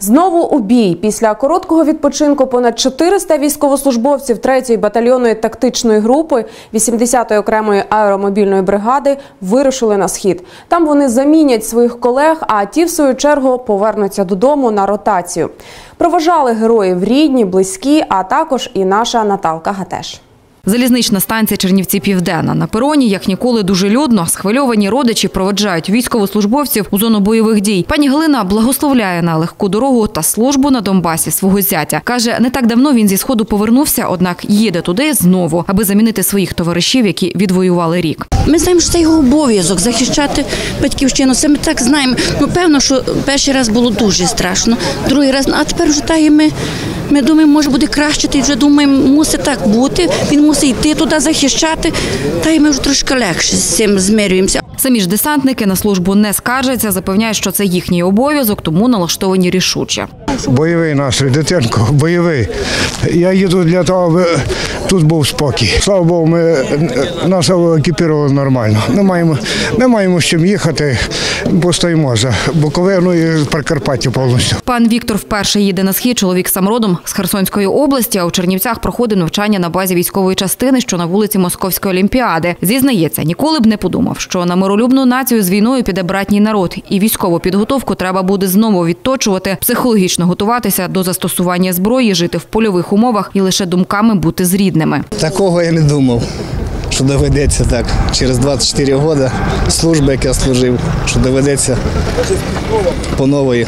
Знову у бій. Після короткого відпочинку понад 400 військовослужбовців 3-ї батальйонної тактичної групи 80-ї окремої аеромобільної бригади вирушили на схід. Там вони замінять своїх колег, а ті, в свою чергу, повернуться додому на ротацію. Проважали героїв рідні, близькі, а також і наша Наталка Гатеш. Залізнична станція Чернівці Південна. На пероні, як ніколи, дуже людно. Схвильовані родичі проведжають військовослужбовців у зону бойових дій. Пані Галина благословляє на легку дорогу та службу на Донбасі свого зятя. Каже, не так давно він зі сходу повернувся, однак їде туди знову, аби замінити своїх товаришів, які відвоювали рік. Ми знаємо, що це його обов'язок захищати батьківщину. Це ми так знаємо. Ну певно, що перший раз було дуже страшно, другий раз, а тепер вже та і ми. Ми думаємо, може буде краще, і вже думаємо, мусить так бути. Він мусить йти туди захищати. Та й ми вже трошки легше з цим змирюємося. Самі ж десантники на службу не скаржаться, запевняють, що це їхній обов'язок, тому налаштовані рішуче. Бойовий настрій, дитинко, бойовий. Я їду для того, аби тут був спокій. Слава Богу, ми нас екіпірували нормально. Ми маємо, ми маємо з чим їхати, постоїмо за Буковину і Прикарпаття повністю. Пан Віктор вперше їде на схід. Чоловік сам родом з Херсонської області, а у Чернівцях проходив навчання на базі військової частини, що на вулиці Московської олімпіади. Зізнається, ніколи б не подумав, що на миролюбну націю з війною піде братній народ, і військову підготовку треба буде знову відточувати, психологічно готуватися до застосування зброї, жити в польових умовах і лише думками бути з рідними. Такого я не думав, що доведеться так. Через 24 роки служби, як я служив, що доведеться по нової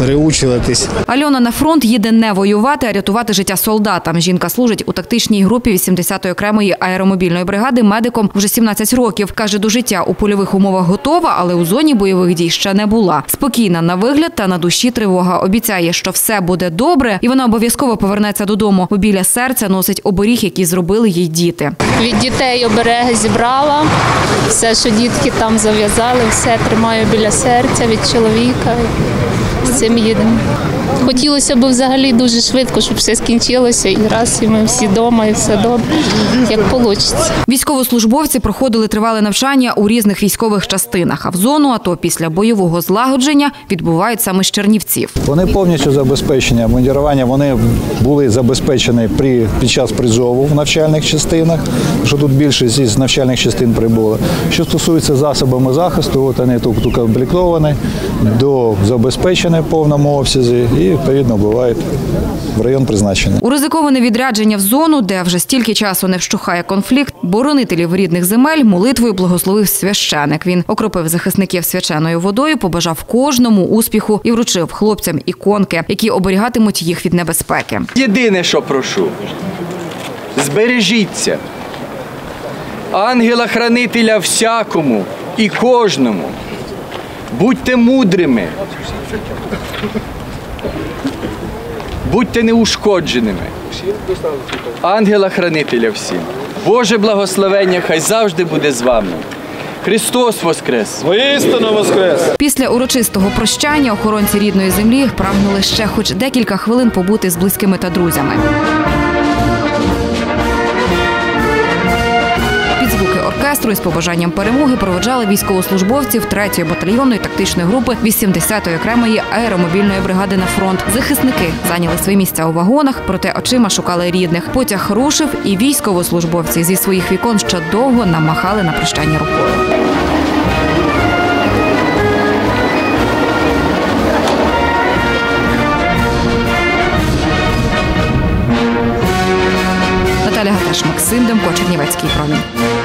переучуватись. Альона на фронт їде не воювати, а рятувати життя солдатам. Жінка служить у тактичній групі 80-ї окремої аеромобільної бригади медиком вже 17 років. Каже, до життя у польових умовах готова, але у зоні бойових дій ще не була. Спокійна на вигляд та на душі тривога. Обіцяє, що все буде добре, і вона обов'язково повернеться додому. Бо біля серця носить оберіг, який зробили їй діти. Від дітей обереги зібрала, все, що дітки там зав'язали, все тримаю біля серця від чоловіка. З цим їдемо. Хотілося б взагалі дуже швидко, щоб все скінчилося, і раз і ми всі вдома, і все добре, як вийде. Військовослужбовці проходили тривале навчання у різних військових частинах. А в зону АТО після бойового злагодження відбувають саме з Чернівців. Вони повністю забезпечені. Обмундірування вони були забезпечені при, під час призову в навчальних частинах, що тут більшість із навчальних частин прибула. Що стосується засобами захисту, от вони тут укомплектовані, до забезпечені в повному обсязі і відповідно бувають в район призначення. У ризиковане відрядження в зону, де вже стільки часу не вщухає конфлікт, боронителів рідних земель молитвою благословив священик. Він окропив захисників свяченою водою, побажав кожному успіху і вручив хлопцям іконки, які оберігатимуть їх від небезпеки. Єдине, що прошу, збережіться. Ангела-хранителя всякому і кожному. Будьте мудрими. Будьте неушкодженими. Ангела-хранителя всім. Боже благословення хай завжди буде з вами. Христос Воскрес! Воістину воскрес! Після урочистого прощання охоронці рідної землі прагнули ще хоч декілька хвилин побути з близькими та друзями. Оркестру із побажанням перемоги проводжали військовослужбовців 3-ї батальйонної тактичної групи 80-ї окремої аеромобільної бригади на фронт. Захисники зайняли свої місця у вагонах, проте очима шукали рідних. Потяг рушив, і військовослужбовці зі своїх вікон ще довго намахали на прощання рукою. Наталя Гатеш, Максим Демко, Чернівецький промінь.